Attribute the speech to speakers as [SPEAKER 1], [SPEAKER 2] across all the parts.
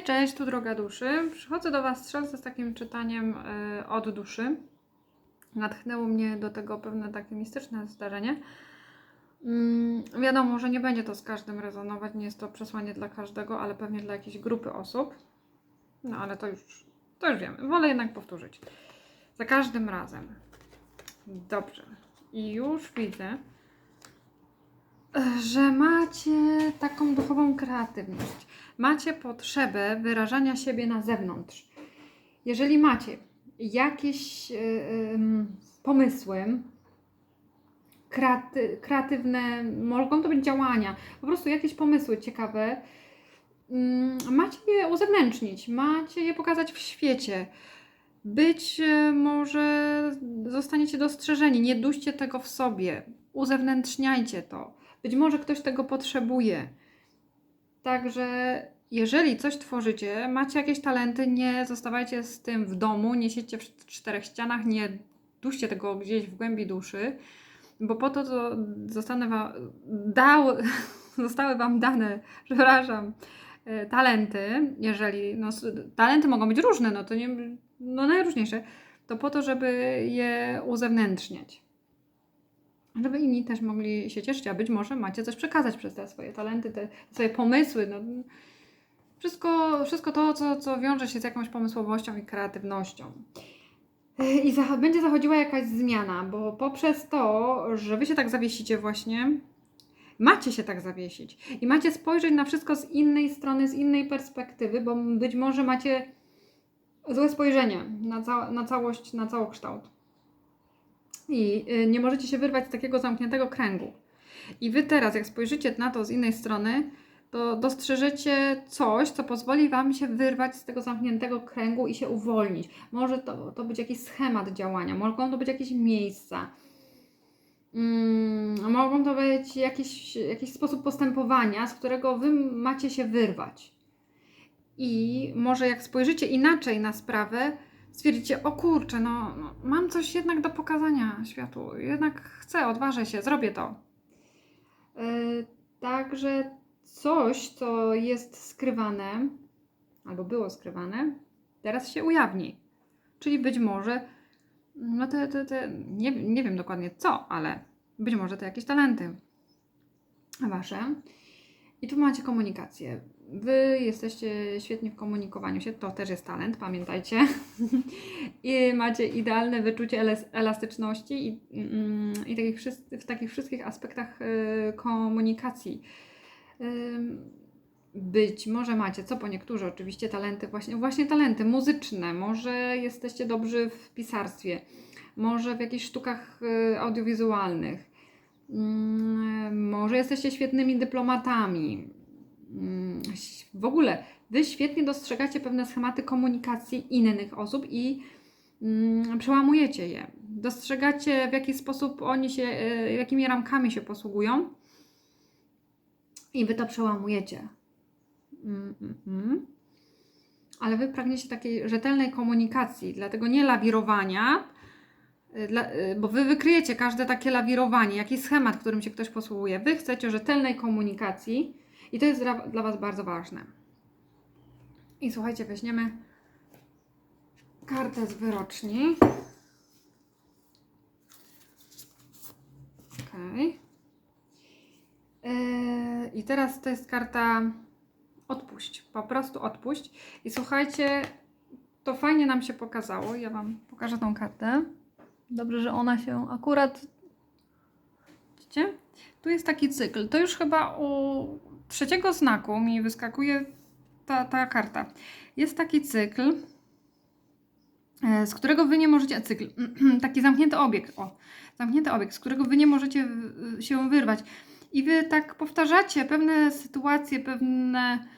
[SPEAKER 1] Hej, cześć, tu droga duszy. Przychodzę do Was strzelce z takim czytaniem y, od duszy. Natchnęło mnie do tego pewne takie mistyczne zdarzenie. Mm, wiadomo, że nie będzie to z każdym rezonować, nie jest to przesłanie dla każdego, ale pewnie dla jakiejś grupy osób. No ale to już, to już wiemy. Wolę jednak powtórzyć. Za każdym razem. Dobrze. I już widzę, że macie taką duchową kreatywność. Macie potrzebę wyrażania siebie na zewnątrz. Jeżeli macie jakieś y, ym, pomysły, kreaty, kreatywne, mogą to być działania, po prostu jakieś pomysły ciekawe, ym, macie je uzewnętrznić, macie je pokazać w świecie. Być y, może zostaniecie dostrzeżeni, nie duście tego w sobie, uzewnętrzniajcie to. Być może ktoś tego potrzebuje. Także jeżeli coś tworzycie, macie jakieś talenty, nie zostawajcie z tym w domu, nie siedźcie w czterech ścianach, nie duście tego gdzieś w głębi duszy, bo po to, to zostanę dał, zostały Wam dane, przepraszam, e, talenty, jeżeli, no, talenty mogą być różne, no to nie, no najróżniejsze, to po to, żeby je uzewnętrzniać żeby inni też mogli się cieszyć, a być może macie coś przekazać przez te swoje talenty, te swoje pomysły. No, wszystko, wszystko to, co, co wiąże się z jakąś pomysłowością i kreatywnością. I za, będzie zachodziła jakaś zmiana, bo poprzez to, że wy się tak zawiesicie właśnie, macie się tak zawiesić i macie spojrzeć na wszystko z innej strony, z innej perspektywy, bo być może macie złe spojrzenie na, ca- na całość, na całokształt i y, nie możecie się wyrwać z takiego zamkniętego kręgu. I wy teraz, jak spojrzycie na to z innej strony, to dostrzeżecie coś, co pozwoli wam się wyrwać z tego zamkniętego kręgu i się uwolnić. Może to, to być jakiś schemat działania, mogą to być jakieś miejsca. Mm, mogą to być jakiś, jakiś sposób postępowania, z którego wy macie się wyrwać. I może jak spojrzycie inaczej na sprawę, stwierdzicie, o kurczę, no, no mam coś jednak do pokazania światu, jednak chcę, odważę się, zrobię to. Yy, także coś, co jest skrywane, albo było skrywane, teraz się ujawni. Czyli być może, no te, te, te nie, nie wiem dokładnie co, ale być może to jakieś talenty wasze. I tu macie komunikację. Wy jesteście świetni w komunikowaniu się, to też jest talent, pamiętajcie. I macie idealne wyczucie elas- elastyczności i, mm, i takich w takich wszystkich aspektach y, komunikacji. Być może macie, co po niektórzy oczywiście, talenty, właśnie, właśnie talenty muzyczne, może jesteście dobrzy w pisarstwie, może w jakichś sztukach y, audiowizualnych, Mm, może jesteście świetnymi dyplomatami. W ogóle, wy świetnie dostrzegacie pewne schematy komunikacji innych osób i mm, przełamujecie je. Dostrzegacie, w jaki sposób oni się, y, jakimi ramkami się posługują i wy to przełamujecie. Mm, mm. Ale wy pragniecie takiej rzetelnej komunikacji, dlatego nie lawirowania, y, dla, y, bo wy wykryjecie każde takie lawirowanie, jakiś schemat, którym się ktoś posługuje. Wy chcecie rzetelnej komunikacji i to jest dla, dla was bardzo ważne. I słuchajcie, weźmiemy kartę z wyroczni. Okej. Yy, I teraz to jest karta odpuść. Po prostu odpuść. I słuchajcie, to fajnie nam się pokazało. Ja Wam pokażę tą kartę. Dobrze, że ona się akurat. Widzicie? Tu jest taki cykl. To już chyba u trzeciego znaku mi wyskakuje ta, ta karta. Jest taki cykl, e, z którego wy nie możecie. Cykl, taki zamknięty obiekt. O, zamknięty obiekt, z którego wy nie możecie się wyrwać. I wy tak powtarzacie pewne sytuacje, pewne.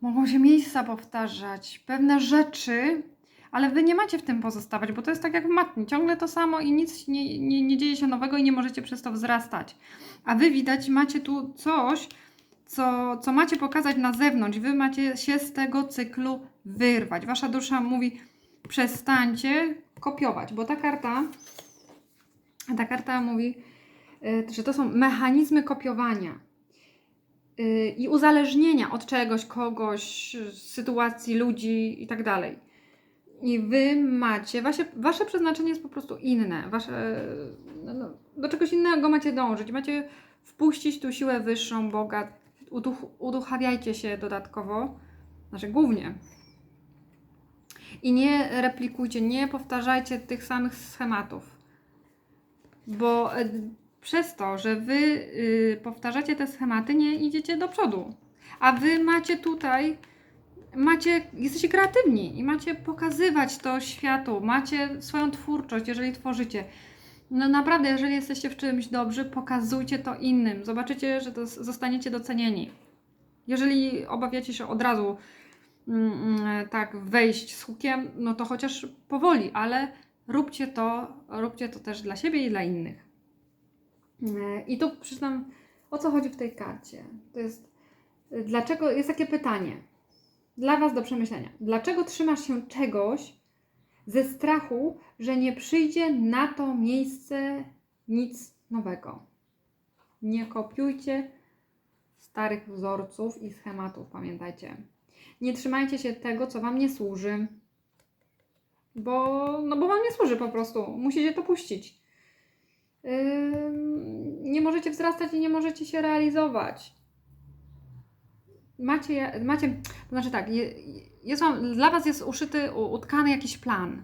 [SPEAKER 1] Mogą się miejsca powtarzać, pewne rzeczy, ale wy nie macie w tym pozostawać, bo to jest tak jak w matni. Ciągle to samo i nic nie, nie, nie dzieje się nowego i nie możecie przez to wzrastać. A wy widać, macie tu coś, co, co macie pokazać na zewnątrz. Wy macie się z tego cyklu wyrwać. Wasza dusza mówi: przestańcie kopiować, bo ta karta, ta karta mówi, y, że to są mechanizmy kopiowania. y, i uzależnienia od czegoś, kogoś, sytuacji, ludzi i tak dalej. I wy macie, wasze, wasze przeznaczenie jest po prostu inne. Wasze, no, no, do czegoś innego macie dążyć. Macie wpuścić tu siłę wyższą Boga. Uduch, uduchawiajcie się dodatkowo, znaczy głównie. I nie replikujcie, nie powtarzajcie tych samych schematów. Bo e, przez to, że wy y, powtarzacie te schematy, nie idziecie do przodu. A wy macie tutaj, macie, jesteście kreatywni i macie pokazywać to światu, macie swoją twórczość, jeżeli tworzycie. No naprawdę, jeżeli jesteście w czymś dobrzy, pokazujcie to innym. Zobaczycie, że to zostaniecie docenieni. Jeżeli obawiacie się od razu mm, mm, tak wejść z hukiem, no to chociaż powoli, ale róbcie to, róbcie to też dla siebie i dla innych. E, I tu przeczytam, o co chodzi w tej karcie. To jest, dlaczego, jest takie pytanie dla Was do przemyślenia. Dlaczego trzymasz się czegoś ze strachu, że nie przyjdzie na to miejsce nic nowego? Nie kopiujcie starych wzorców i schematów, pamiętajcie. Nie trzymajcie się tego, co Wam nie służy, bo, no bo Wam nie służy po prostu. Musicie to puścić. Ym, nie możecie wzrastać i nie możecie się realizować. Macie, macie to znaczy tak, je- jest wam, dla Was jest uszyty, utkany jakiś plan,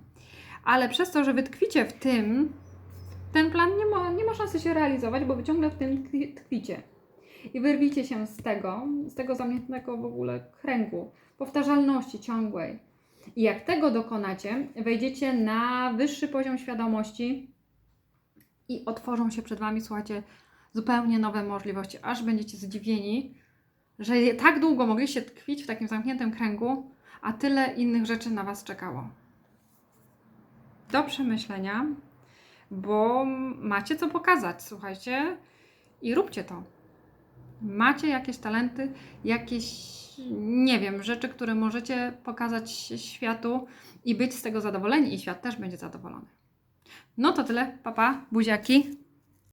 [SPEAKER 1] ale przez to, że Wy tkwicie w tym, ten plan nie ma, nie ma szansy się realizować, bo Wy ciągle w tym tkwi- tkwicie. I wyrwijcie się z tego, z tego zamkniętego w ogóle kręgu, powtarzalności ciągłej. I jak tego dokonacie, wejdziecie na wyższy poziom świadomości, i otworzą się przed Wami, słuchajcie, zupełnie nowe możliwości, aż będziecie zdziwieni, że tak długo mogliście tkwić w takim zamkniętym kręgu, a tyle innych rzeczy na Was czekało. Do przemyślenia, bo macie co pokazać, słuchajcie, i róbcie to. Macie jakieś talenty, jakieś, nie wiem, rzeczy, które możecie pokazać światu i być z tego zadowoleni, i świat też będzie zadowolony. No to tyle, papa, buziaki.